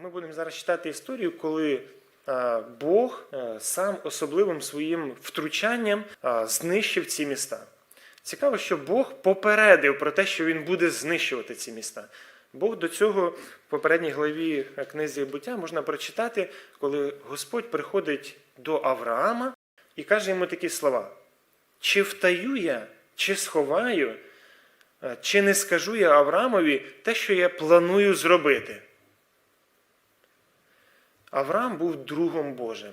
Ми будемо зараз читати історію, коли е, Бог е, сам особливим своїм втручанням е, знищив ці міста. Цікаво, що Бог попередив про те, що він буде знищувати ці міста. Бог до цього в попередній главі книзі буття можна прочитати, коли Господь приходить до Авраама і каже йому такі слова: чи втаю я, чи сховаю, чи не скажу я Авраамові те, що я планую зробити. Авраам був другом Божим.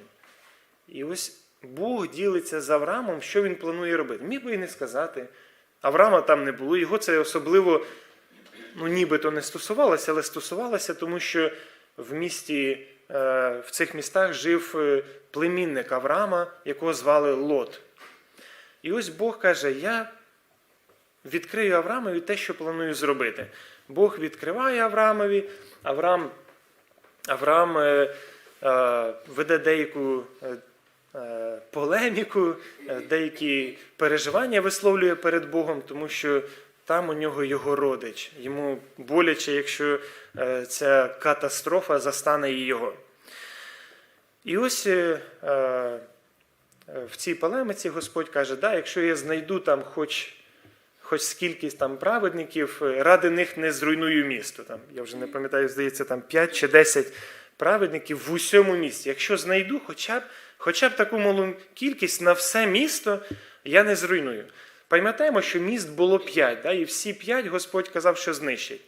І ось Бог ділиться з Авраамом, що він планує робити. Міг би і не сказати. Авраама там не було. Його це особливо, ну нібито не стосувалося, але стосувалося, тому що в місті, е, в цих містах жив е, племінник Авраама, якого звали Лот. І ось Бог каже: Я відкрию Авраамові те, що планую зробити. Бог відкриває Авраамові, Авраам Авраам е, веде деяку е, е, полеміку, е, деякі переживання висловлює перед Богом, тому що там у нього його родич. Йому боляче, якщо е, ця катастрофа застане і його. І ось е, е, в цій полемиці Господь каже: да, якщо я знайду там хоч хоч скількись там праведників, е, ради них не зруйную місто. Там, я вже не пам'ятаю, здається, там 5 чи 10 праведників в усьому місті. Якщо знайду хоча б, хоча б таку малу кількість на все місто, я не зруйную. Пам'ятаємо, що міст було 5, да, і всі 5 Господь казав, що знищить.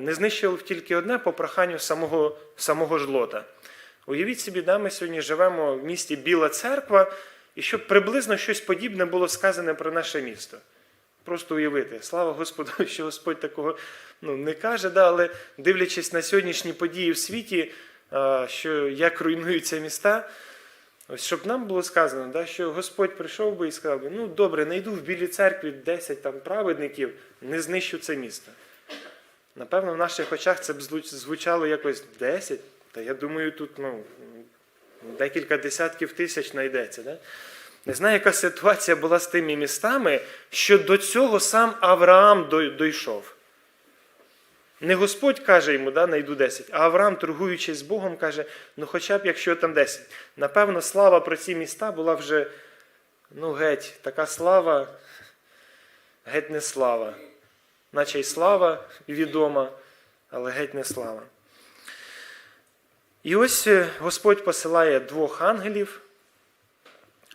Не знищив тільки одне по проханню самого, самого ж. Уявіть собі, да, ми сьогодні живемо в місті Біла Церква, і щоб приблизно щось подібне було сказане про наше місто. Просто уявити. Слава Господу, що Господь такого ну, не каже, да, але дивлячись на сьогоднішні події в світі, що як руйнуються міста, ось щоб нам було сказано, да, що Господь прийшов би і сказав би, ну добре, найду в Білій церкві 10 там праведників, не знищу це місто. Напевно, в наших очах це б звучало якось 10, та я думаю, тут ну, декілька десятків тисяч знайдеться. Да? Не знаю, яка ситуація була з тими містами, що до цього сам Авраам дой- дійшов. Не Господь каже йому, да, найду 10, а Авраам, торгуючи з Богом, каже, ну хоча б якщо там 10. Напевно, слава про ці міста була вже, ну геть, така слава, геть не слава. Наче й слава відома, але геть не слава. І ось е, Господь посилає двох ангелів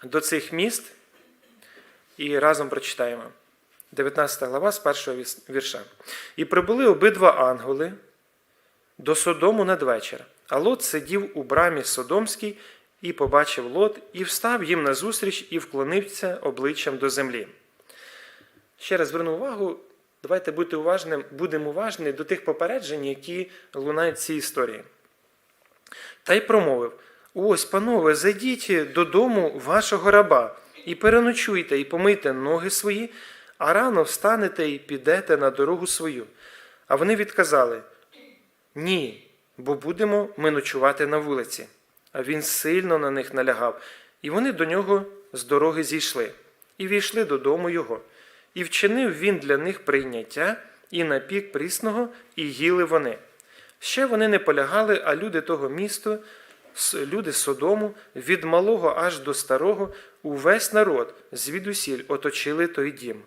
до цих міст і разом прочитаємо. 19 глава з першого вірша. І прибули обидва ангели до Содому надвечір. А Лот сидів у брамі Содомській і побачив Лот, і встав їм назустріч і вклонився обличчям до землі. Ще раз зверну увагу, давайте бути уважним, будемо уважні до тих попереджень, які лунають в цій історії. Та й промовив: Ось, панове, зайдіть додому вашого раба, і переночуйте, і помийте ноги свої, а рано встанете і підете на дорогу свою. А вони відказали: Ні, бо будемо ми ночувати на вулиці. А він сильно на них налягав, і вони до нього з дороги зійшли, і війшли додому його. І вчинив він для них прийняття, і напік прісного, і їли вони. Ще вони не полягали, а люди того міста, люди Содому, від малого аж до старого, увесь народ звідусіль оточили той дім.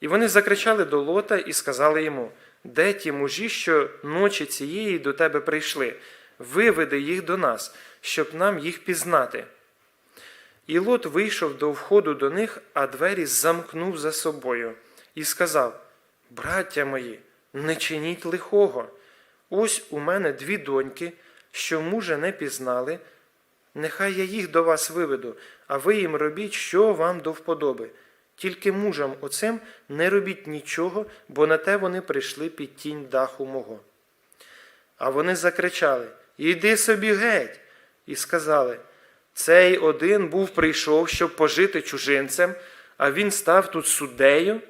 І вони закричали до Лота і сказали йому: Де ті мужі, що ночі цієї до тебе прийшли? Виведи їх до нас, щоб нам їх пізнати. І Лот вийшов до входу до них, а двері замкнув за собою, і сказав: Браття мої, не чиніть лихого. Ось у мене дві доньки, що мужа не пізнали. Нехай я їх до вас виведу, а ви їм робіть, що вам до вподоби. Тільки мужам оцим не робіть нічого, бо на те вони прийшли під тінь даху мого. А вони закричали: Іди собі геть. І сказали: Цей один був прийшов, щоб пожити чужинцем, а він став тут суддею.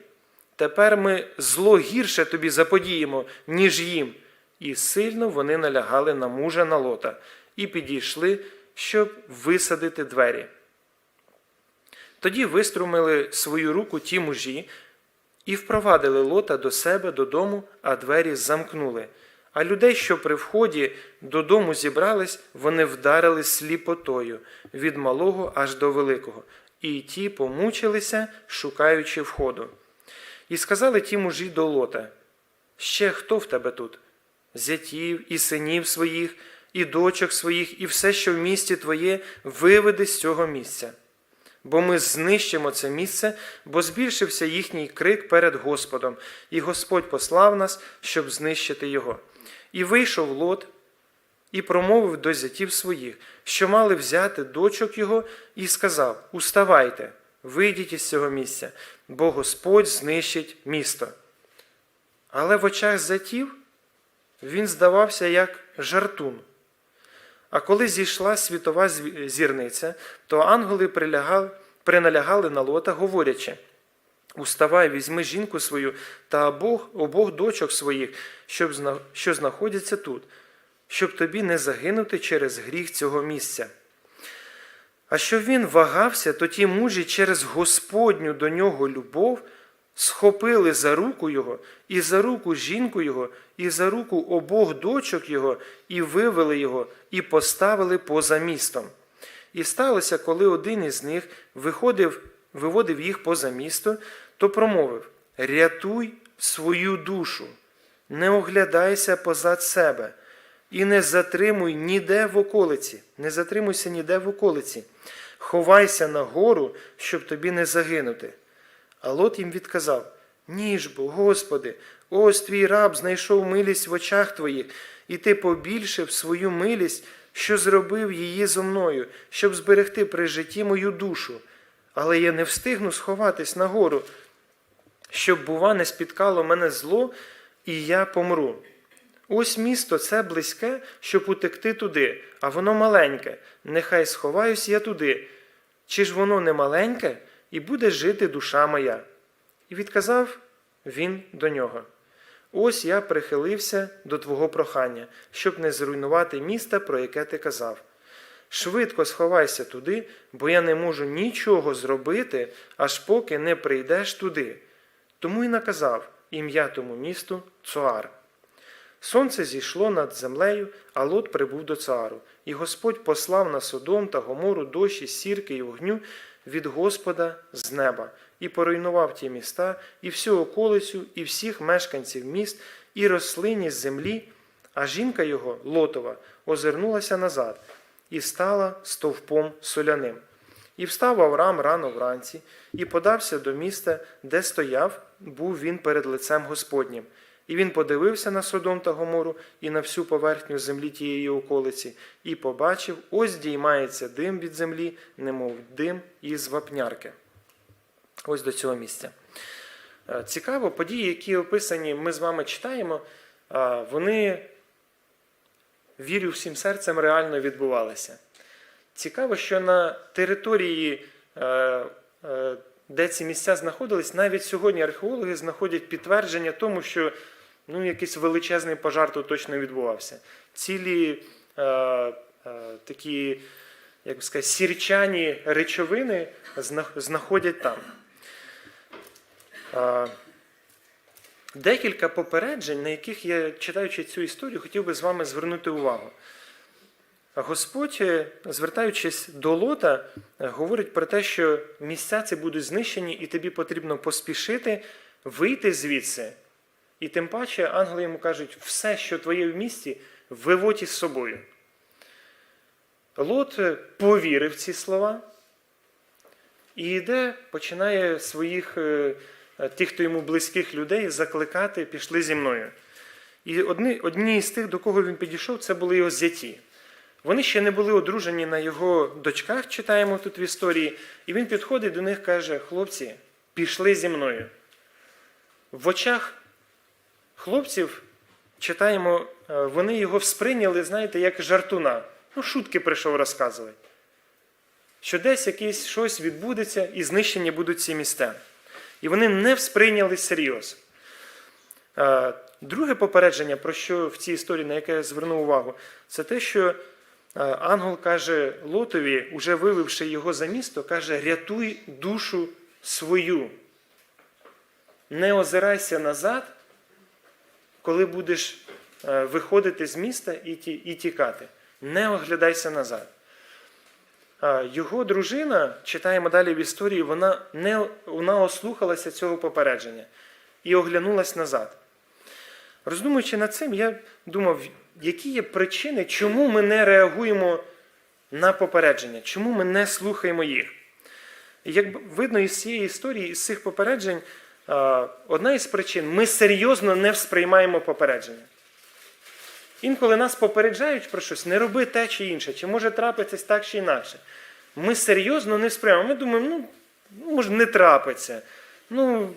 Тепер ми зло гірше тобі заподіємо, ніж їм. І сильно вони налягали на мужа на лота і підійшли, щоб висадити двері. Тоді виструмили свою руку ті мужі і впровадили лота до себе додому, а двері замкнули. А людей, що при вході додому зібрались, вони вдарили сліпотою від малого аж до великого, і ті помучилися, шукаючи входу. І сказали ті мужі до лота: Ще хто в тебе тут? Зятів і синів своїх, і дочок своїх, і все, що в місті твоє, виведи з цього місця. Бо ми знищимо це місце, бо збільшився їхній крик перед Господом, і Господь послав нас, щоб знищити його. І вийшов лот, і промовив до зятів своїх, що мали взяти дочок його, і сказав: Уставайте, вийдіть із цього місця, бо Господь знищить місто. Але в очах зятів він здавався як жартун. А коли зійшла світова зірниця, то ангели приналягали на лота, говорячи: Уставай, візьми жінку свою та обох, дочок своїх, що знаходяться тут, щоб тобі не загинути через гріх цього місця. А що він вагався, то ті мужі через Господню до нього любов схопили за руку його, і за руку жінку його, і за руку обох дочок його, і вивели його, і поставили поза містом. І сталося, коли один із них виходив, виводив їх поза місто, то промовив: Рятуй свою душу, не оглядайся позад себе, і не затримуй ніде в околиці, не затримуйся ніде в околиці, ховайся на гору, щоб тобі не загинути. А Лот їм відказав: Ні ж бо, Господи, ось твій раб знайшов милість в очах твоїх, і ти побільшив свою милість, що зробив її зо мною, щоб зберегти при житті мою душу. Але я не встигну сховатись на гору, щоб, бува, не спіткало мене зло, і я помру. Ось місто це близьке, щоб утекти туди, а воно маленьке. Нехай сховаюсь я туди. Чи ж воно не маленьке, і буде жити душа моя? І відказав він до нього: Ось я прихилився до твого прохання, щоб не зруйнувати міста, про яке ти казав. Швидко сховайся туди, бо я не можу нічого зробити, аж поки не прийдеш туди. Тому й наказав ім'я тому місту Цуар. Сонце зійшло над землею, а Лот прибув до цару, і Господь послав на Содом та Гомору дощі, сірки і вогню від Господа з неба, і поруйнував ті міста, і всю околицю, і всіх мешканців міст, і рослині з землі, а жінка його, Лотова, озирнулася назад і стала стовпом соляним. І встав Авраам рано вранці, і подався до міста, де стояв, був він перед лицем Господнім. І він подивився на Содом та Гомору і на всю поверхню землі тієї околиці, і побачив, ось діймається дим від землі, немов дим із вапнярки. Ось до цього місця. Е, Цікаво, події, які описані, ми з вами читаємо, вони, вірю всім серцем, реально відбувалися. Цікаво, що на території, е, е, де ці місця знаходились, навіть сьогодні археологи знаходять підтвердження тому, що ну, якийсь величезний пожар тут точно відбувався. Цілі е, е, такі, як би сказати, сірчані речовини знаходять там. Е, Декілька попереджень, на яких я, читаючи цю історію, хотів би з вами звернути увагу. Господь, е, звертаючись до Лота, говорить про те, що місця ці будуть знищені, і тобі потрібно поспішити вийти звідси. І тим паче ангели йому кажуть, все, що твоє в місті, виводь із собою. Лот е, повірив ці слова і йде, починає своїх, е, е, тих, хто йому близьких людей, закликати, пішли зі мною. І одні, одні з тих, до кого він підійшов, це були його зяті. Вони ще не були одружені на його дочках, читаємо тут в історії, і він підходить до них каже: хлопці, пішли зі мною. В очах хлопців читаємо, е, вони його сприйняли, знаєте, як жартуна. Ну, шутки прийшов розказувати. Що десь якесь щось відбудеться і знищені будуть ці міста. І вони не сприйняли серйозно. Е, Друге попередження, про що в цій історії, на яке я звернув увагу, це те, що е, ангел каже Лотові, уже вививши його за місто, каже: рятуй душу свою. Не озирайся назад, коли будеш е, виходити з міста і, тікати. Не оглядайся назад. Його дружина, читаємо далі в історії, вона, не, вона ослухалася цього попередження і оглянулась назад. Роздумуючи над цим, я думав, які є причини, чому ми не реагуємо на попередження, чому ми не слухаємо їх. Як видно із цієї історії, із цих попереджень, одна із причин ми серйозно не сприймаємо попередження. Інколи нас попереджають про щось, не роби те чи інше, чи може трапитись так чи інакше. Ми серйозно не сприймаємо. Ми думаємо, ну, ну може, не трапиться, ну,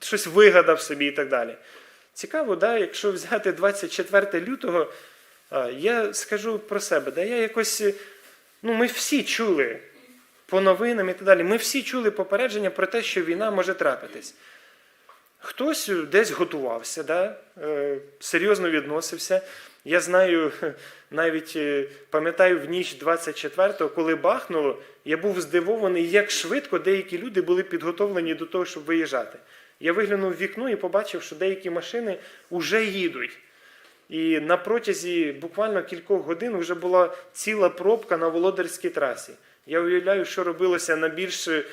щось вигадав собі і так далі. Цікаво, да, якщо взяти 24 лютого, я скажу про себе, да, я якось, ну, ми всі чули по новинам і так далі, ми всі чули попередження про те, що війна може трапитись. Хтось десь готувався, да? е, серйозно відносився. Я знаю, навіть е, пам'ятаю в ніч 24-го, коли бахнуло, я був здивований, як швидко деякі люди були підготовлені до того, щоб виїжджати. Я виглянув в вікно і побачив, що деякі машини вже їдуть. І на протязі буквально кількох годин вже була ціла пробка на Володарській трасі. Я уявляю, що робилося на більш е,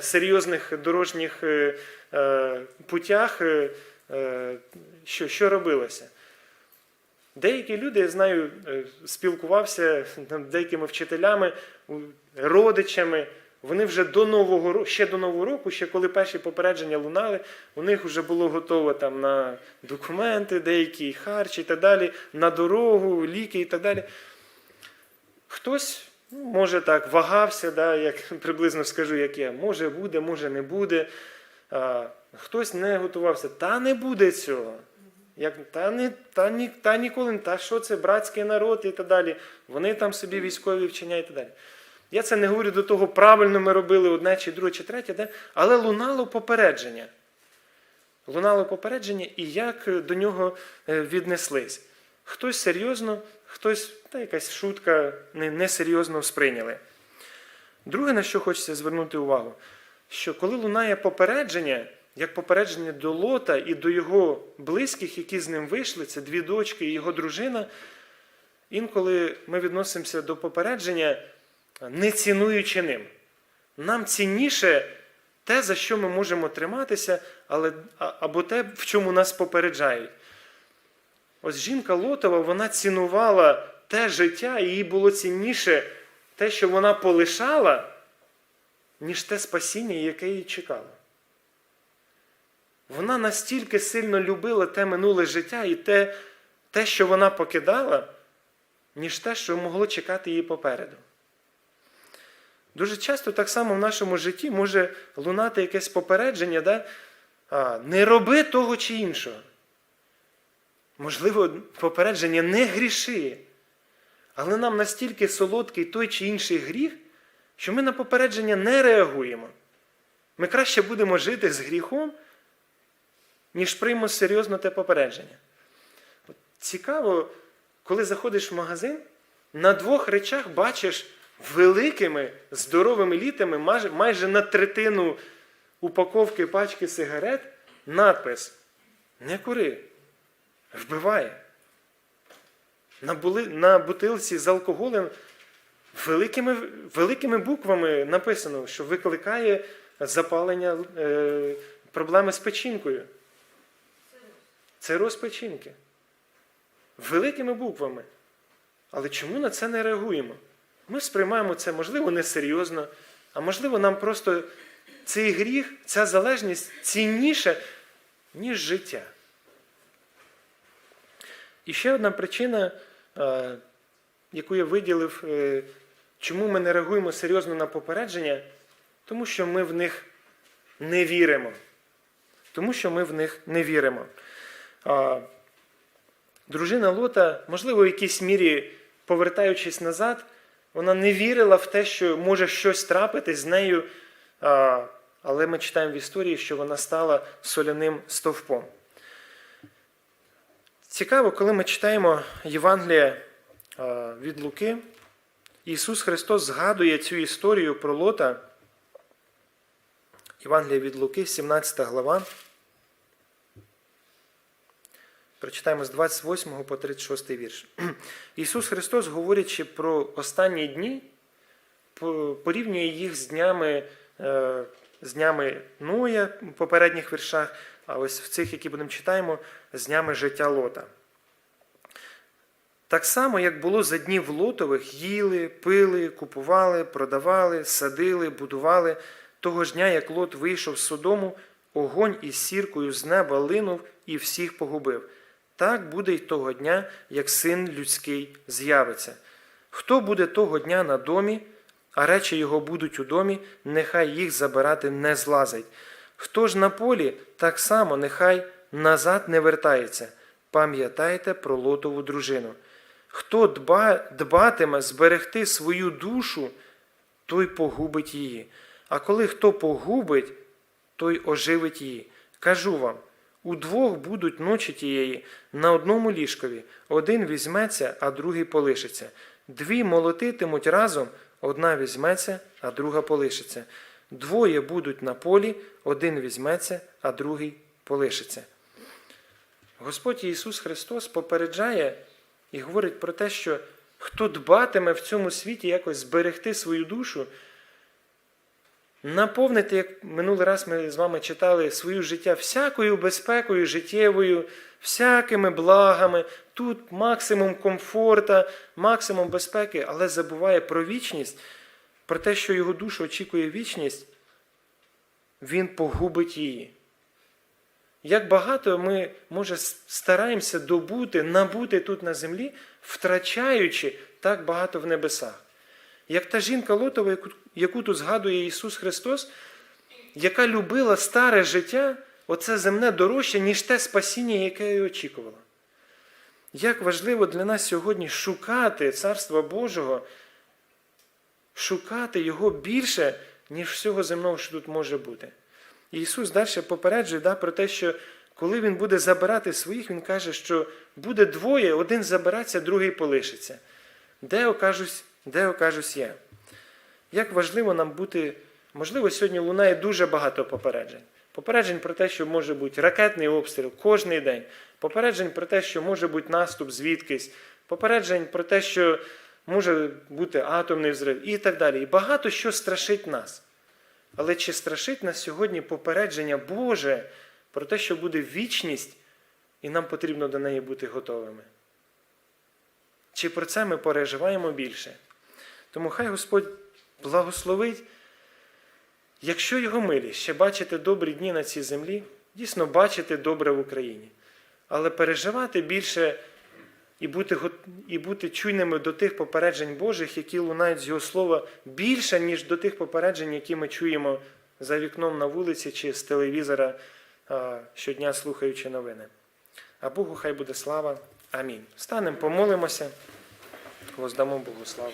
серйозних дорожніх е, е, путях, що, що робилося. Деякі люди, я знаю, спілкувався з деякими вчителями, родичами. Вони вже до нового року, ще до нового року, ще коли перші попередження лунали, у них вже було готово там на документи, деякі харчі і так далі, на дорогу, ліки і так далі. Хтось, може так, вагався, да, як приблизно скажу, як я, може буде, може не буде. А, хтось не готувався, та не буде цього. Як, та, не, та, ні, та ніколи, та що це братський народ і так далі. Вони там собі військові вчиняють і так далі. Я це не говорю до того, правильно ми робили одне, чи друге, чи третє, да? але лунало попередження. Лунало попередження і як до нього е, віднеслись. Хтось серйозно, хтось, та якась шутка, не- несерйозно сприйняли. Друге, на що хочеться звернути увагу, що коли лунає попередження, як попередження до Лота і до його близьких, які з ним вийшли, це дві дочки і його дружина, інколи ми відносимося до попередження, не цінуючи ним. Нам цінніше те, за що ми можемо триматися, але, або те, в чому нас попереджають. Ось жінка Лотова, вона цінувала те життя, і їй було цінніше те, що вона полишала, ніж те спасіння, яке її чекало. Вона настільки сильно любила те минуле життя і те, те, що вона покидала, ніж те, що могло чекати її попереду. Дуже часто так само в нашому житті може лунати якесь попередження, да? а, не роби того чи іншого. Можливо, попередження не гріши. Але нам настільки солодкий той чи інший гріх, що ми на попередження не реагуємо. Ми краще будемо жити з гріхом, ніж приймемо серйозно те попередження. От Цікаво, коли заходиш в магазин, на двох речах бачиш великими здоровими літами, майже, на третину упаковки пачки сигарет надпис Не кури, вбиває. На, були, на бутилці з алкоголем великими, великими буквами написано, що викликає запалення е, проблеми з печінкою. Це розпечінки. Великими буквами. Але чому на це не реагуємо? Ми сприймаємо це, можливо, несерйозно, а можливо, нам просто цей гріх, ця залежність цінніша, ніж життя. І ще одна причина, е, яку я виділив, е, чому ми не реагуємо серйозно на попередження, тому що ми в них не віримо. Тому що ми в них не віримо. Дружина Лота, можливо, в якійсь мірі, повертаючись назад, вона не вірила в те, що може щось трапитись з нею, але ми читаємо в історії, що вона стала соляним стовпом. Цікаво, коли ми читаємо Євангеліє від Луки, Ісус Христос згадує цю історію про Лота. Євангелія від Луки, 17 глава. Прочитаємо з 28 по 36 вірш. Ісус Христос, говорячи про останні дні, порівнює їх з днями, е, з днями Ноя в попередніх віршах, а ось в цих, які будемо читаємо, з днями життя Лота. Так само, як було за днів Лотових, їли, пили, купували, продавали, садили, будували. Того ж дня, як Лот вийшов з Содому, огонь із сіркою з неба линув і всіх погубив. Так буде й того дня, як син людський з'явиться. Хто буде того дня на домі, а речі його будуть у домі, нехай їх забирати не злазить. Хто ж на полі, так само нехай назад не вертається. Пам'ятайте про лотову дружину. Хто дба, дбатиме зберегти свою душу, той погубить її. А коли хто погубить, той оживить її. Кажу вам, удвох будуть ночі тієї на одному ліжкові, один візьметься, а другий полишиться. Дві молотитимуть разом, одна візьметься, а друга полишиться. Двоє будуть на полі, один візьметься, а другий полишиться. Господь Ісус Христос попереджає і говорить про те, що хто дбатиме в цьому світі якось зберегти свою душу, наповнити, як минулий раз ми з вами читали, своє життя всякою безпекою життєвою, всякими благами, тут максимум комфорта, максимум безпеки, але забуває про вічність, про те, що його душу очікує вічність, він погубить її. Як багато ми, може, стараємося добути, набути тут на землі, втрачаючи так багато в небесах. Як та жінка Лотова, яку, тут згадує Ісус Христос, яка любила старе життя, оце земне дорожче, ніж те спасіння, яке її очікувала. Як важливо для нас сьогодні шукати Царства Божого, шукати Його більше, ніж всього земного, що тут може бути. І Ісус далі попереджує да, про те, що коли Він буде забирати своїх, Він каже, що буде двоє, один забереться, другий полишиться. Де окажусь, де окажусь я? Як важливо нам бути, можливо, сьогодні лунає дуже багато попереджень. Попереджень про те, що може бути ракетний обстріл кожний день. Попереджень про те, що може бути наступ звідкись. Попереджень про те, що може бути атомний взрив і так далі. І багато що страшить нас. Але чи страшить нас сьогодні попередження Боже про те, що буде вічність, і нам потрібно до неї бути готовими? Чи про це ми переживаємо більше? Тому хай Господь благословить, якщо його милість ще бачити добрі дні на цій землі, дійсно бачити добре в Україні, але переживати більше і бути, і бути чуйними до тих попереджень Божих, які лунають з Його слова, більше, ніж до тих попереджень, які ми чуємо за вікном на вулиці чи з телевізора щодня слухаючи новини. А Богу хай буде слава. Амінь. Станемо, помолимося, воздамо Богу славу.